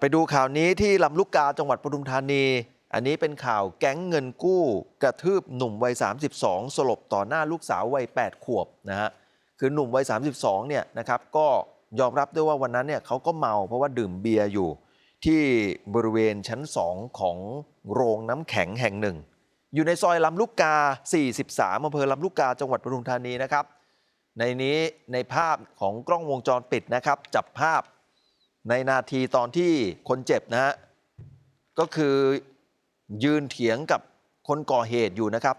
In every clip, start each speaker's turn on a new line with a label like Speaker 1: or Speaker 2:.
Speaker 1: ไปดูข่าวนี้ที่ลำลูกกาจังหวัดปทุมธานี อันนี้เป็นข่าวแก๊งเงินกู้ กระทืบหนุ่มวัย 32 สลบต่อหน้าลูกสาววัย 8 ขวบนะฮะคือหนุ่มวัย 32 เนี่ยนะครับก็ยอมรับด้วยว่าวันนั้นเนี่ยเขาก็เมาเพราะว่าดื่มเบียร์อยู่ ที่บริเวณชั้น 2 ของโรงน้ำแข็งแห่งหนึ่ง อยู่ในซอยลำลูกกา 43อำเภอลำลูกกาจังหวัดปทุมธานีนะครับ ในนี้ในภาพของกล้องวงจรปิดนะครับ จับภาพ ในนาทีตอนที่คนเจ็บนะฮะก็คือยืนเถียงกับคนก่อเหตุอยู่นะครับ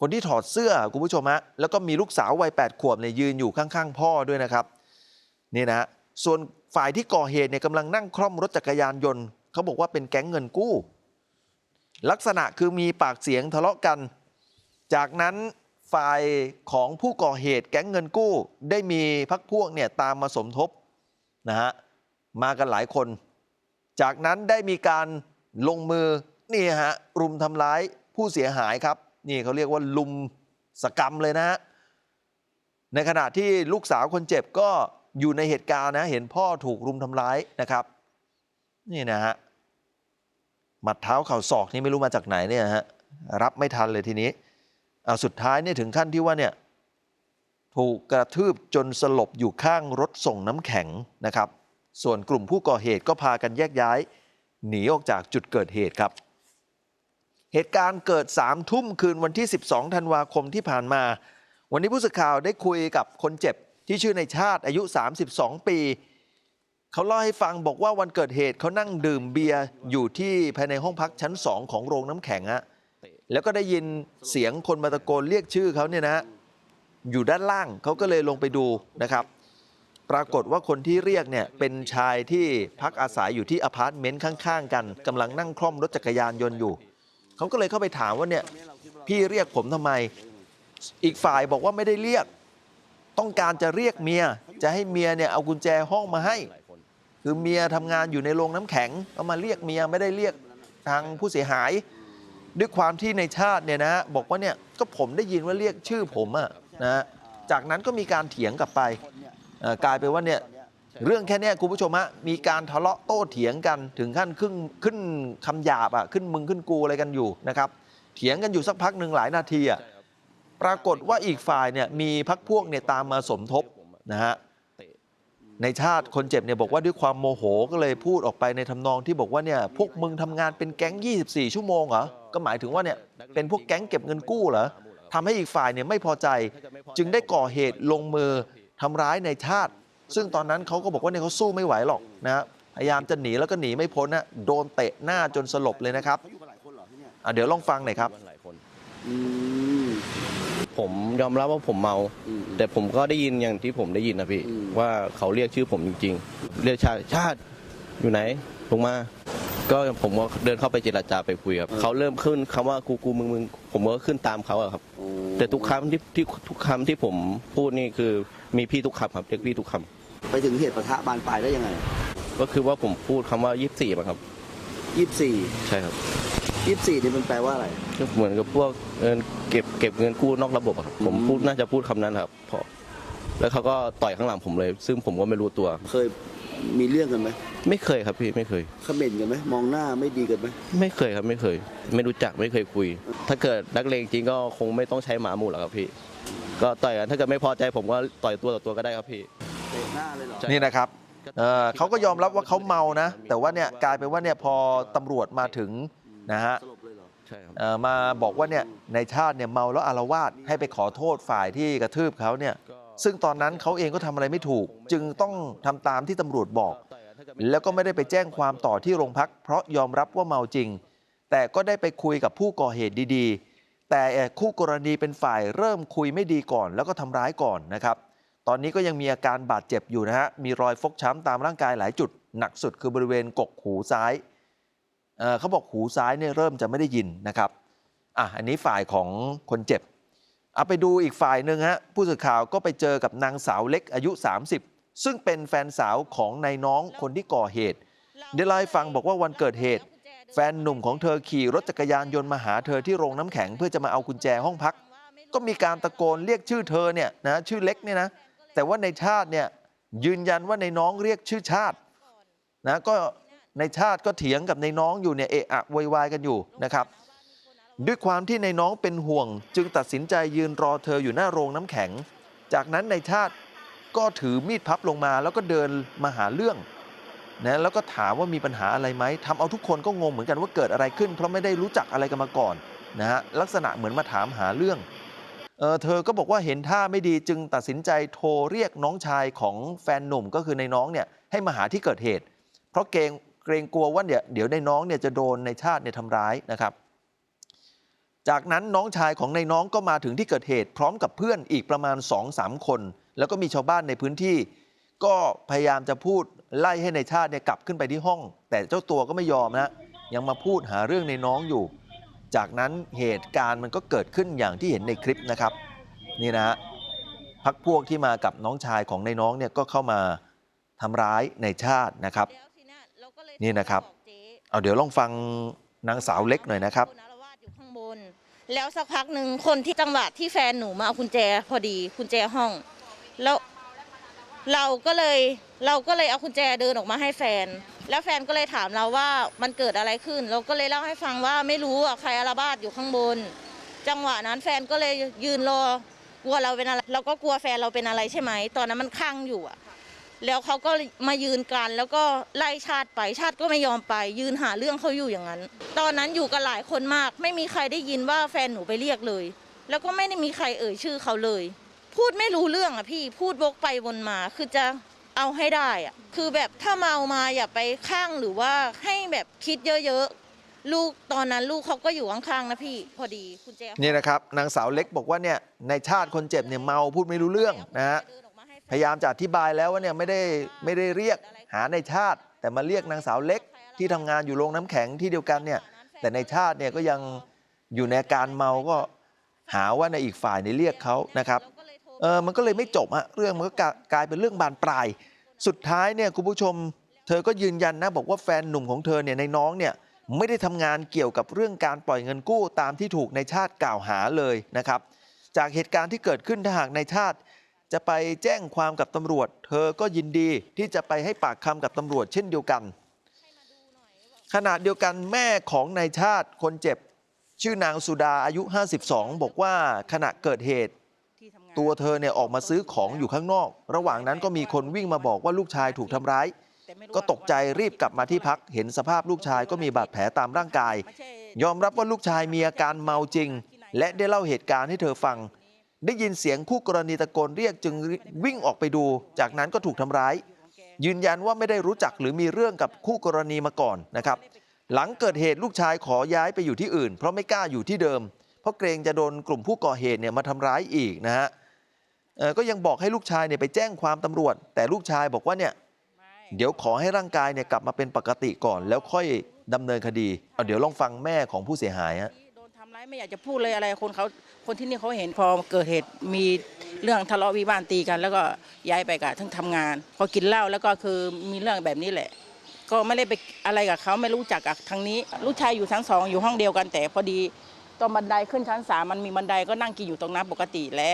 Speaker 1: คนที่ถอดเสื้อคุณผู้ชมฮะแล้วก็มีลูกสาววัย8ขวบเนี่ยยืนอยู่ข้างๆ พ่อด้วยนะครับนี่นะฮะส่วนฝ่ายที่ก่อเหตุเนี่ยกำลังนั่งคล่อมรถจักรยานยนต์เขาบอกว่าเป็นแก๊งเงินกู้ ลักษณะคือมีปากเสียงทะเลาะกัน จากนั้นฝ่ายของผู้ก่อเหตุแก๊งเงินกู้ ได้มีพักพวกเนี่ยตามมาสมทบนะฮะ มากันหลายคน จากนั้นได้มีการลงมือนี่ฮะรุมทำร้ายผู้เสียหายครับ นี่เขาเรียกว่าลุมสกรรมเลยนะฮะในขณะที่ลูกสาวคนเจ็บก็อยู่ในเหตุการณ์นะเห็นพ่อถูกรุมทำร้ายนะครับ นี่นะฮะหมัดเท้าเข่าศอกนี่ไม่รู้มาจากไหนเนี่ยฮะรับไม่ทันเลยทีนี้เอาสุดท้ายเนี่ยถึงขั้นที่ว่าเนี่ยถูกกระทืบจนสลบอยู่ข้างรถส่งน้ำแข็งนะครับ ส่วนกลุ่มผู้ก่อเหตุก็พากันแยกย้าย หนีออกจากจุดเกิดเหตุครับ เหตุการณ์เกิด3ามทุ่มคืนวันที่ 12 ธันวาคมที่ผ่านมา วันนี้ผู้สื่อข่าวได้คุยกับคนเจ็บที่ชื่อในชาติอายุ 32 ปี เขาเล่าให้ฟังบอกว่าวันเกิดเหตุเขานั่งดื่มเบียร์อยู่ที่ภายในห้องพักชั้น2ของโรงน้ำแข็งอะแล้วก็ได้ยินเสียงคนมาตะโกนเรียกชื่อเขาเนี่ยนะ อยู่ด้านล่างเขาก็เลยลงไปดูนะครับ ปรากฏว่าคนที่เรียกเนี่ยเป็นชายที่พักอาศัยอยู่ที่อพาร์ตเมนต์ข้างๆ กันกำลังนั่งคล่อมรถจักรยานยนต์อยู่ เขาก็เลยเข้าไปถามว่าเนี่ยพี่เรียกผมทำไม อีกฝ่ายบอกว่าไม่ได้เรียก ต้องการจะเรียกเมีย จะให้เมียเนี่ยเอากุญแจห้องมาให้ คือเมียทำงานอยู่ในโรงน้ำแข็งเอามาเรียกเมียไม่ได้เรียกทางผู้เสียหาย ด้วยความที่ในชาติเนี่ยนะฮะบอกว่าเนี่ยก็ผมได้ยินว่าเรียกชื่อผมอะนะจากนั้นก็มีการเถียงกลับไป กลายเป็นว่าเนี่ยเรื่องแค่นี้คุณผู้ชมฮะมีการทะเลาะโต้เถียงกันถึงขั้นขึ้นขึ้นคำหยาบอะขึ้นมึงขึ้นกูอะไรกันอยู่นะครับ เถียงกันอยู่สักพักหนึ่งหลายนาทีอะปรากฏว่าอีกฝ่ายเนี่ยมีพักพวกเนี่ยตามมาสมทบนะฮะในชาติคนเจ็บเนี่ยบอกว่าด้วยความโมโหก็เลยพูดออกไปในทำนองที่บอกว่าเนี่ยพวกมึงทำงานเป็นแก๊ง 24 ชั่วโมงเหรอก็หมายถึงว่าเนี่ยเป็นพวกแก๊งเก็บเงินกู้เหรอทำให้อีกฝ่ายเนี่ยไม่พอใจ จึงได้ก่อเหตุลงมือ ทำร้ายในชาติ ซึ่งตอนนั้นเขาก็บอกว่าเนี่ยเขาสู้ไม่ไหวหรอกนะฮะพยายามจะหนีแล้วก็หนีไม่พ้นนะโดนเตะหน้าจนสลบเลยนะครับ
Speaker 2: เขาอยู่กันหลายคนเหรอที่เนี่ย
Speaker 1: อะเดี๋ยวลองฟังหน่อยครับ
Speaker 3: หลายคน
Speaker 2: อืม
Speaker 3: ผมยอมรับว่าผมเมา
Speaker 2: อืม
Speaker 3: แต่ผมก็ได้ยินอย่างที่ผมได้ยินนะพี่
Speaker 2: อืม
Speaker 3: ว่าเขาเรียกชื่อผมจริง ๆ เรียกชาติชาติอยู่ไหนลงมา ก็ผมก็เดินเข้าไปเจรจาไปคุยครับเขาเริ่มขึ้นคำว่ากูกูมึงมึงผมก็ขึ้นตามเขาอะครับ
Speaker 2: โอ้
Speaker 3: แต่ทุกคำที่ที่ทุกคำที่ผมพูดนี่คือ มีพี่ทุกคำครับเรียกพี่ทุกคำ
Speaker 2: ไปถึงเหตุปะทะบานปลายได้ยังไง
Speaker 3: ก็คือว่าผมพูดคำว่ายี่สิบสี่ครับ
Speaker 2: ยี่สิบสี่
Speaker 3: ใช่ครับ
Speaker 2: ยี่สิบสี่นี่มันแปลว่าอะไร
Speaker 3: ก็เหมือนกับพวกเงินเก็บเก็บเงินกู้นอกระบบอะครับผม
Speaker 2: อืม
Speaker 3: พูดน่าจะพูดคำนั้นครับพอแล้วเขาก็ต่อยข้างหลังผมเลย ซึ่งผมก็ไม่รู้ตัว
Speaker 2: เคยมีเรื่องกันไหม
Speaker 3: ไม่เคยครับพี่ไม่เคย
Speaker 2: เขม่นกันไหมมองหน้าไม่ดีกันไหม
Speaker 3: ไม่เคยครับไม่เคย ไม่รู้จักไม่เคยคุย ถ้าเกิดนักเลงจริงก็คงไม่ต้องใช้หมาหมู่หรอกครับพี่ ก็ต่อยกันถ้าเกิดไม่พอใจผมก็ต่อยตัวต่อตัวก็ได้ครับพี่
Speaker 2: เตะหน้าเลยเหรอ
Speaker 3: ใช่
Speaker 1: นี่นะครับเอ่อเขาก็ยอมรับว่าเขาเมานะ แต่ว่าเนี่ยกลายเป็นว่าเนี่ยพอตำรวจมาถึงนะฮะ
Speaker 2: สลบเลยเหรอ
Speaker 3: ใช่ครับ
Speaker 1: เอ่อมาบอกว่าเนี่ยในชาติเนี่ยเมาแล้วอารวาสให้ไปขอโทษฝ่ายที่กระทืบเขาเนี่ยซึ่งตอนนั้นเขาเองก็ทำอะไรไม่ถูก จึงต้องทำตามที่ตำรวจบอก แล้วก็ไม่ได้ไปแจ้งความต่อที่โรงพัก เพราะยอมรับว่าเมาจริง แต่ก็ได้ไปคุยกับผู้ก่อเหตุดีๆ แต่คู่กรณีเป็นฝ่ายเริ่มคุยไม่ดีก่อน แล้วก็ทำร้ายก่อนนะครับ ตอนนี้ก็ยังมีอาการบาดเจ็บอยู่นะฮะมีรอยฟกช้ำตามร่างกายหลายจุด หนักสุดคือบริเวณกกหูซ้ายเเขาบอกหูซ้ายเนี่ยเริ่มจะไม่ได้ยินนะครับอะอันนี้ฝ่ายของคนเจ็บเอาไปดูอีกฝ่ายหนึ่งฮะผู้สื่อข่าวก็ไปเจอกับนางสาวเล็กอายุ 30 ซึ่งเป็นแฟนสาวของนายน้องคนที่ก่อเหตุได้เล่าให้ฟังบอกว่าวันเกิดเหตุ แฟนหนุ่มของเธอขี่รถจักรยานยนต์มาหาเธอที่โรงน้ำแข็งเพื่อจะมาเอากุญแจห้องพัก ก็มีการตะโกนเรียกชื่อเธอเนี่ยนะชื่อเล็กเนี่ยนะแต่ว่าในชาติเนี่ยยืนยันว่าในน้องเรียกชื่อชาตินะก็ในชาติก็เถียงกับในน้องอยู่เนี่ยเอะอะโวยวายกันอยู่นะครับ ด้วยความที่ในน้องเป็นห่วง จึงตัดสินใจยืนรอเธออยู่หน้าโรงน้ำแข็ง จากนั้นในชาติ ก็ถือมีดพับลงมาแล้วก็เดินมาหาเรื่องนะแล้วก็ถามว่ามีปัญหาอะไรไหมทำเอาทุกคนก็งงเหมือนกันว่าเกิดอะไรขึ้น เพราะไม่ได้รู้จักอะไรกันมาก่อนนะฮะลักษณะเหมือนมาถามหาเรื่องเออเธอก็บอกว่าเห็นท่าไม่ดีจึงตัดสินใจโทรเรียกน้องชายของแฟนหนุ่มก็คือในน้องเนี่ยให้มาหาที่เกิดเหตุ เพราะเกรงเกรงกลัวว่าเดี๋ยวเดี๋ยวในน้องเนี่ยจะโดนในชาติเนี่ยทำร้ายนะครับ จากนั้นน้องชายของในน้องก็มาถึงที่เกิดเหตุ พร้อมกับเพื่อนอีกประมาณ2-3คน แล้วก็มีชาวบ้านในพื้นที่ ก็พยายามจะพูดไล่ให้ในชาติเนี่ยกลับขึ้นไปที่ห้อง แต่เจ้าตัวก็ไม่ยอมนะยังมาพูดหาเรื่องในน้องอยู่ จากนั้นเหตุการณ์มันก็เกิดขึ้นอย่างที่เห็นในคลิปนะครับนี่นะฮะพักพวกที่มากับน้องชายของในน้องเนี่ยก็เข้ามาทำร้ายในชาตินะครับ นี่นะครับ เอาเดี๋ยวลองฟังนางสาวเล็กหน่อยนะครับ
Speaker 4: แล้วสักพักหนึ่งคนที่จังหวะที่แฟนหนูมาเอากุญแจพอดีกุญแจห้อง แล้วเราก็เลยเราก็เลยเอากุญแจเดินออกมาให้แฟน แล้วแฟนก็เลยถามเราว่ามันเกิดอะไรขึ้น เราก็เลยเล่าให้ฟังว่าไม่รู้อะใครอาระบาดอยู่ข้างบน จังหวะนั้นแฟนก็เลยยืนรอกลัวเราเป็นอะไรเราก็กลัวแฟนเราเป็นอะไรใช่ไหมตอนนั้นมันคลั่งอยู่อะแล้วเขาก็มายืนกันแล้วก็ไล่ชาติไปชาติก็ไม่ยอมไป ยืนหาเรื่องเขาอยู่อย่างนั้น ตอนนั้นอยู่กันหลายคนมาก ไม่มีใครได้ยินว่าแฟนหนูไปเรียกเลย แล้วก็ไม่ได้มีใครเอ่ยชื่อเขาเลย พูดไม่รู้เรื่องอะพี่พูดวกไปวนมาคือจะเอาให้ได้อะคือแบบถ้าเมามาอย่าไปข้างหรือว่าให้แบบคิดเยอะๆลูกตอนนั้นลูกเขาก็อยู่ข้างๆนะพี่ พอดีคุณเจ
Speaker 1: นี่นะครับนางสาวเล็กบอกว่าเนี่ยในชาติคนเจ็บเนี่ยเมาพูดไม่รู้เรื่องนะฮะพยายามจะอธิบายแล้วว่าเนี่ยไม่ได้ไม่ได้เรียกหาในชาติ แต่มาเรียกนางสาวเล็กที่ทำงานอยู่โรงน้ำแข็งที่เดียวกันเนี่ยแต่ในชาติเนี่ยก็ยังอยู่ในอาการเมาก็หาว่าในอีกฝ่ายในยเรียกเขานะครับ เออมันก็เลยไม่จบฮะเรื่องมันก็กลากลายเป็นเรื่องบานปลาย สุดท้ายเนี่ยคุณผู้ชม เธอก็ยืนยันนะบอกว่าแฟนหนุ่มของเธอเนี่ยในน้องเนี่ยไม่ได้ทำงานเกี่ยวกับเรื่องการปล่อยเงินกู้ตามที่ถูกในชาติกล่าวหาเลยนะครับ จากเหตุการณ์ที่เกิดขึ้นถ้าหากในชาติ จะไปแจ้งความกับตำรวจ เธอก็ยินดีที่จะไปให้ปากคำกับตำรวจเช่นเดียวกัน ขณะเดียวกันแม่ของนายชาติคนเจ็บ ชื่อนางสุดาอายุ 52 บอกว่าขณะเกิดเหตุ ตัวเธอเนี่ยออกมาซื้อของอยู่ข้างนอก ระหว่างนั้นก็มีคนวิ่งมาบอกว่าลูกชายถูกทำร้าย ก็ตกใจรีบกลับมาที่พัก เห็นสภาพลูกชายก็มีบาดแผลตามร่างกาย ยอมรับว่าลูกชายมีอาการเมาจริง และได้เล่าเหตุการณ์ให้เธอฟัง ได้ยินเสียงคู่กรณีตะโกนเรียกจึงวิ่งออกไปดู จากนั้นก็ถูกทำร้าย ยืนยันว่าไม่ได้รู้จักหรือมีเรื่องกับคู่กรณีมาก่อนนะครับ หลังเกิดเหตุลูกชายขอย้ายไปอยู่ที่อื่น เพราะไม่กล้าอยู่ที่เดิม เพราะเกรงจะโดนกลุ่มผู้ก่อเหตุเนี่ยมาทำร้ายอีกนะฮะ ก็ยังบอกให้ลูกชายเนี่ยไปแจ้งความตำรวจ แต่ลูกชายบอกว่าเนี่ยเดี๋ยวขอให้ร่างกายเนี่ยกลับมาเป็นปกติก่อน แล้วค่อยดำเนินคดีเอาเดี๋ยวลองฟังแม่ของผู้เสียหายฮะ
Speaker 5: โดนทำร้ายไม่อยากจะพูดเลยอะไรคนเขาคนที่นี่เขาเห็นพอเกิดเหตุมีเรื่องทะเลาะวิวาทตีกัน แล้วก็ย้ายไปกับทั้งทำงาน พอกินเหล้าแล้วก็คือมีเรื่องแบบนี้แหละ ก็ไม่ได้ไปอะไรกับเขาไม่รู้จักกับทางนี้ ลูกชายอยู่ชั้นสองอยู่ห้องเดียวกันแต่พอดีตอนบันไดขึ้นชั้นสามมันมีบันไดก็นั่งกินอยู่ตรงนั้นปกติและ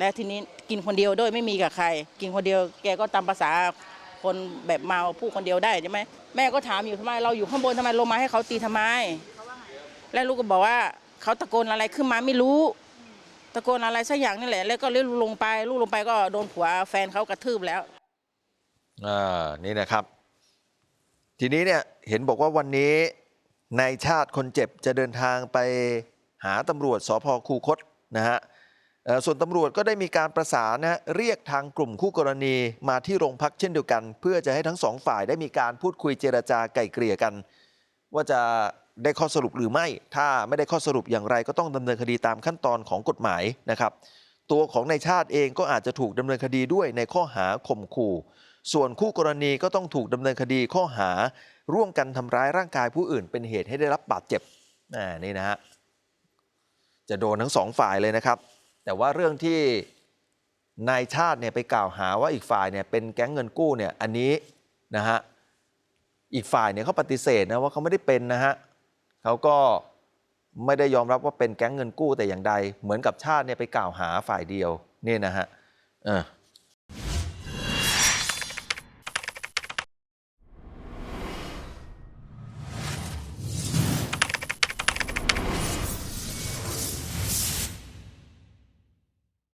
Speaker 5: และทีนี้กินคนเดียวด้วยไม่มีกับใคร กินคนเดียวแกก็ตามภาษาคนแบบเมาพูดคนเดียวได้ใช่ไหมแม่ก็ถามอยู่ทำไมเราอยู่ข้างบนทำไมลงมาให้เขาตีทำไม แล้วลูกก็บอกว่าเขาตะโกนอะไรขึ้นมาไม่รู้ ตะโกนอะไรสักอย่างนี่แหละ แล้วก็เลี้ลงไปลูกลงไปก็โดนผัวแฟนเขากระทืบแล้ว
Speaker 1: อ่านี่นะครับ ทีนี้เนี่ยเห็นบอกว่าวันนี้นายชาติคนเจ็บจะเดินทางไปหาตำรวจสพคูคตนะฮะ ส่วนตำรวจก็ได้มีการประสานนะเรียกทางกลุ่มคู่กรณีมาที่โรงพักเช่นเดียวกัน เพื่อจะให้ทั้งสองฝ่ายได้มีการพูดคุยเจรจาไกล่เกลี่ยกัน ว่าจะได้ข้อสรุปหรือไม่ ถ้าไม่ได้ข้อสรุปอย่างไรก็ต้องดำเนินคดีตามขั้นตอนของกฎหมายนะครับ ตัวของนายชาติเองก็อาจจะถูกดำเนินคดีด้วยในข้อหาข่มขู่ ส่วนคู่กรณีก็ต้องถูกดำเนินคดีข้อหา ร่วมกันทำร้ายร่างกายผู้อื่น เป็นเหตุให้ได้รับบาดเจ็บนี่นะฮะจะโดนทั้งสองฝ่ายเลยนะครับ แต่ว่าเรื่องที่นายชาติเนี่ยไปกล่าวหาว่าอีกฝ่ายเนี่ยเป็นแก๊งเงินกู้เนี่ยอันนี้นะฮะอีกฝ่ายเนี่ยเขาปฏิเสธนะว่าเขาไม่ได้เป็นนะฮะเขาก็ไม่ได้ยอมรับว่าเป็นแก๊งเงินกู้แต่อย่างใด เหมือนกับชาติเนี่ยไปกล่าวหาฝ่ายเดียวนี่นะฮะ